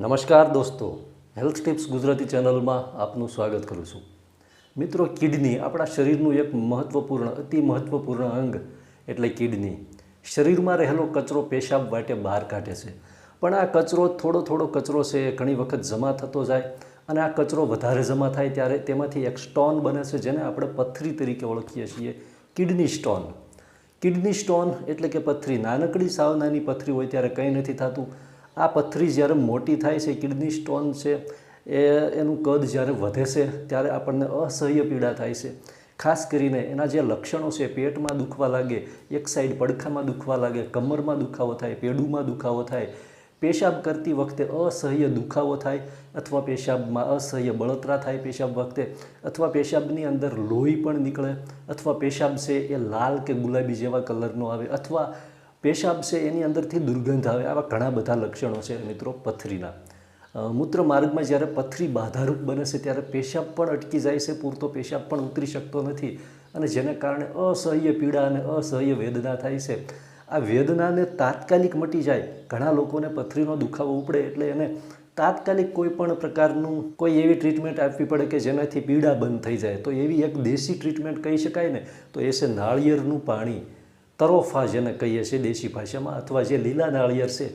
નમસ્કાર દોસ્તો. Health tips Gujarati ચેનલમાં આપનું સ્વાગત કરું છું. મિત્રો, કિડની આપણા શરીરનું એક મહત્ત્વપૂર્ણ અતિ મહત્ત્વપૂર્ણ અંગ એટલે કિડની. શરીરમાં રહેલો કચરો પેશાબ માટે બહાર કાઢે છે. પણ આ કચરો થોડો થોડો કચરો છે એ ઘણી વખત જમા થતો જાય અને આ કચરો વધારે જમા થાય ત્યારે તેમાંથી એક સ્ટોન બને છે જેને આપણે પથરી તરીકે ઓળખીએ છીએ, કિડની સ્ટોન. કિડની સ્ટોન એટલે કે પથરી. નાનકડી સાવ નાની પથરી હોય ત્યારે કંઈ નથી થતું. આ પથરી જ્યારે મોટી થાય છે, કિડની સ્ટોન છે, એ એનું કદ જ્યારે વધે છે, ત્યારે આપણને અસહ્ય પીડા થાય છે. ખાસ કરીને એના જે લક્ષણો છે, પેટમાં દુખવા લાગે, એક સાઈડ પડખામાં દુખવા લાગે, કમરમાં દુખાવો થાય, પેડુમાં દુખાવો થાય, પેશાબ કરતી વખતે અસહ્ય દુખાવો થાય, અથવા પેશાબમાં અસહ્ય બળતરા થાય પેશાબ વખતે, અથવા પેશાબની અંદર લોહી પણ નીકળે, અથવા પેશાબ છે એ લાલ કે ગુલાબી જેવા કલરનો આવે, અથવા પેશાબ છે, એની અંદરથી દુર્ગંધ આવે. આવા ઘણા બધા લક્ષણો છે મિત્રો પથરીના. મૂત્ર માર્ગમાં જ્યારે પથરી બાધારૂપ બને છે, ત્યારે પેશાબ પણ અટકી જાય છે. પૂરતો પેશાબ પણ ઉતરી શકતો નથી અને જેને કારણે અસહ્ય પીડા અને અસહ્ય વેદના થાય છે. આ વેદનાને તાત્કાલિક મટી જાય. ઘણા લોકોને પથરીનો દુખાવો ઉપડે એટલે એને તાત્કાલિક કોઈ પણ પ્રકારનું કોઈ એવી ટ્રીટમેન્ટ આપવી પડે કે જેનાથી પીડા બંધ થઈ જાય. તો એવી એક દેશી ટ્રીટમેન્ટ કહી શકાય ને, તો એ છે નાળિયેરનું પાણી. તરોફા જેને કહીએ છીએ દેશી ભાષામાં અથવા જે લીલા નાળિયેર છે,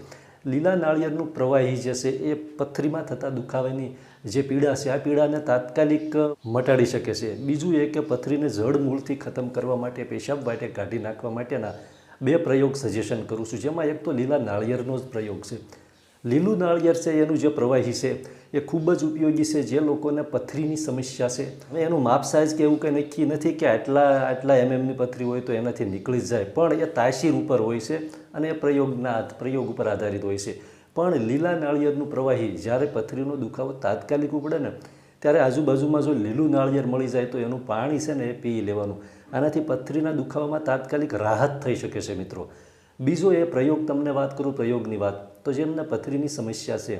લીલા નાળિયેરનું પ્રવાહી જે છે એ પથરીમાં થતા દુખાવાની જે પીડા છે, આ પીડાને તાત્કાલિક મટાડી શકે છે. બીજું એ કે પથરીને જડ મૂળથી ખતમ કરવા માટે, પેશાબ માટે કાઢી નાખવા માટેના બે પ્રયોગ સજેશન કરું છું. જેમાં એક તો લીલા નાળિયેરનો જ પ્રયોગ છે. લીલું નાળિયેર છે, એનું જે પ્રવાહી છે, એ ખૂબ જ ઉપયોગી છે, જે લોકોને પથરીની સમસ્યા છે. હવે એનું માપ સાઇઝ કે એવું કંઈ નક્કી નથી કે આટલા આટલા એમએમની પથરી હોય તો એનાથી નીકળી જ જાય. પણ એ તાસીર ઉપર હોય છે અને એ પ્રયોગના, પ્રયોગ ઉપર આધારિત હોય છે. પણ લીલા નાળિયેરનું પ્રવાહી જ્યારે પથરીનો દુખાવો તાત્કાલિક ઉપડે ને, ત્યારે આજુબાજુમાં જો લીલું નાળિયેર મળી જાય તો એનું પાણી છે ને એ પી લેવાનું. આનાથી પથરીના દુખાવામાં તાત્કાલિક રાહત થઈ શકે છે મિત્રો. બીજો એ પ્રયોગ, તમને વાત કરું પ્રયોગની વાત, તો જેમને પથરીની સમસ્યા છે,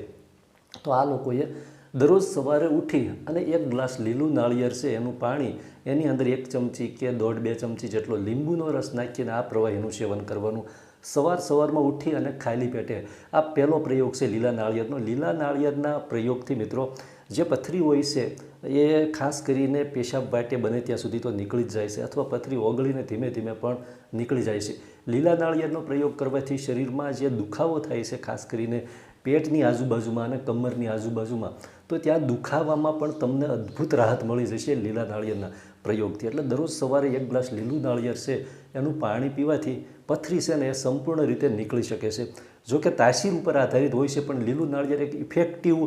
તો આ લોકોએ દરરોજ સવારે ઉઠી અને એક ગ્લાસ લીલું નાળિયેર છે, એનું પાણી એની અંદર એક ચમચી કે દોઢ બે ચમચી જેટલો લીંબુનો રસ નાખીને આ પ્રવાહીનું સેવન કરવાનું. સવાર સવારમાં ઉઠી અને ખાલી પેટે આ પહેલો પ્રયોગ છે લીલા નાળિયેરનો. લીલા નાળિયેરના પ્રયોગથી મિત્રો, જે પથરી હોય છે, એ ખાસ કરીને પેશાબ વાટે બને ત્યાં સુધી તો નીકળી જ જાય છે, અથવા પથરી ઓગળીને ધીમે ધીમે પણ નીકળી જાય છે. લીલા નાળિયેરનો પ્રયોગ કરવાથી શરીરમાં જે દુખાવો થાય છે, ખાસ કરીને પેટની આજુબાજુમાં અને કમરની આજુબાજુમાં, તો ત્યાં દુખાવામાં પણ તમને અદ્ભુત રાહત મળી જશે લીલા નાળિયેરના પ્રયોગથી. એટલે દરરોજ સવારે એક ગ્લાસ લીલું નાળિયેર છે, એનું પાણી પીવાથી પથરી છે ને એ સંપૂર્ણ રીતે નીકળી શકે છે. જો કે તાસીર ઉપર આધારિત હોય છે, પણ લીલું નાળિયેર એક ઇફેક્ટિવ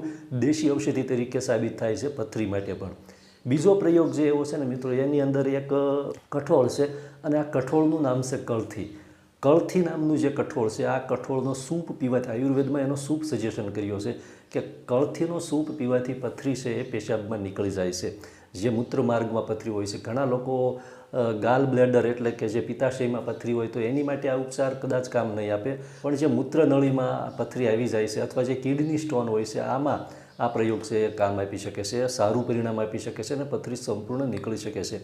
દેશી ઔષધિ તરીકે સાબિત થાય છે પથરી માટે પણ. બીજો પ્રયોગ જે એવો છે ને મિત્રો, એની અંદર એક કઠોળ છે, અને આ કઠોળનું નામ છે કળથી. કળથી નામનું જે કઠોળ છે, આ કઠોળનો સૂપ પીવાથી, આયુર્વેદમાં એનો સૂપ સજેશન કર્યો છે કે કળથીનો સૂપ પીવાથી પથરી છે એ પેશાબમાં નીકળી જાય છે. જે મૂત્ર માર્ગમાં પથરી હોય છે. ઘણા લોકો ગાલ બ્લેડર એટલે કે જે પિત્તાશયમાં પથરી હોય તો એની માટે આ ઉપચાર કદાચ કામ નહીં આપે. પણ જે મૂત્રનળીમાં પથરી આવી જાય છે અથવા જે કિડની સ્ટોન હોય છે, આમાં આ પ્રયોગ છે એ કામ આપી શકે છે, સારું પરિણામ આપી શકે છે અને પથરી સંપૂર્ણ નીકળી શકે છે.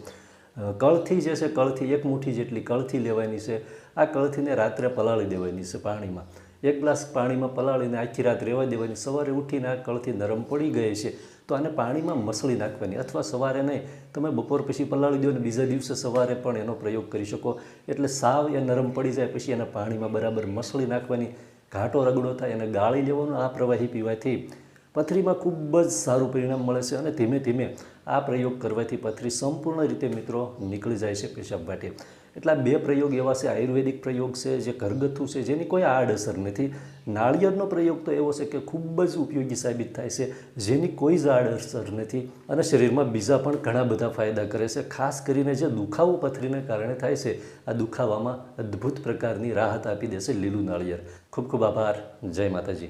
કળથી જે છે, કળથી એક મુઠ્ઠી જેટલી કળથી લેવાની છે, આ કળથીને રાત્રે પલાળી દેવાની છે પાણીમાં. એક ગ્લાસ પાણીમાં પલાળીને આખી રાત રહેવા દેવાની. સવારે ઉઠીને આ કળથી નરમ પડી ગઈ છે, તો આને પાણીમાં મસળી નાખવાની. અથવા સવારે નહીં, તમે બપોર પછી પલાળી દો અને બીજા દિવસે સવારે પણ એનો પ્રયોગ કરી શકો. એટલે સાવ એ નરમ પડી જાય, પછી એને પાણીમાં બરાબર મસળી નાખવાની. ઘાટો રગડો થાય, એને ગાળી લેવાનો, આ પ્રવાહી પીવાથી. પથરીમાં ખૂબ જ સારું પરિણામ મળે છે અને ધીમે ધીમે આ પ્રયોગ કરવાથી પથરી સંપૂર્ણ રીતે મિત્રો નીકળી જાય છે પેશાબ માટે. એટલા બે પ્રયોગ એવા છે, આયુર્વેદિક પ્રયોગ છે, જે ઘરગથ્થુ છે, જેની કોઈ આડઅસર નથી. નાળિયેરનો પ્રયોગ તો એવો છે કે ખૂબ જ ઉપયોગી સાબિત થાય છે, જેની કોઈ જ આડઅસર નથી અને શરીરમાં બીજા પણ ઘણા બધા ફાયદા કરે છે. ખાસ કરીને જે દુખાવો પથરીને કારણે થાય છે, આ દુખાવામાં અદ્ભુત પ્રકારની રાહત આપી દેશે લીલું નાળિયેર. ખૂબ ખૂબ આભાર. જય માતાજી.